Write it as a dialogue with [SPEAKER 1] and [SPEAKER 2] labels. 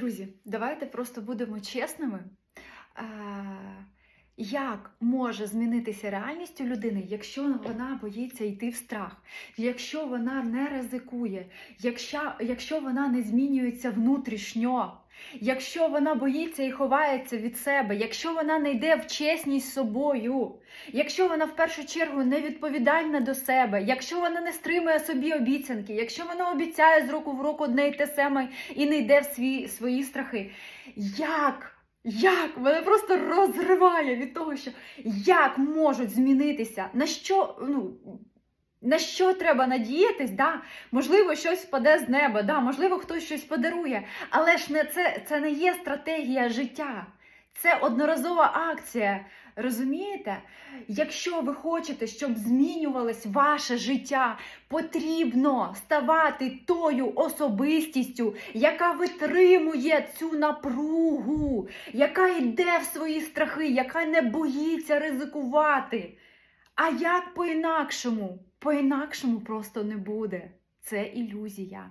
[SPEAKER 1] Друзі, давайте просто будемо чесними. Е, Як може змінитися реальність у людини, якщо вона боїться йти в страх, якщо вона не ризикує, якщо, якщо вона не змінюється внутрішньо, якщо вона боїться і ховається від себе, якщо вона не йде в чесність з собою, якщо вона в першу чергу не відповідальна до себе, якщо вона не стримує собі обіцянки, якщо вона обіцяє з року в року одне й те саме і не йде в свої, свої страхи, як? Як? Мене просто розриває від того, що як можуть змінитися, на що, ну, на що треба надіятись, да? можливо, щось впаде з неба, да? можливо, хтось щось подарує, але ж не це, це не є стратегія життя. Це одноразова акція. Розумієте? Якщо ви хочете, щоб змінювалось ваше життя, потрібно ставати тою особистістю, яка витримує цю напругу, яка йде в свої страхи, яка не боїться ризикувати. А як по-інакшому? По-інакшому просто не буде. Це ілюзія.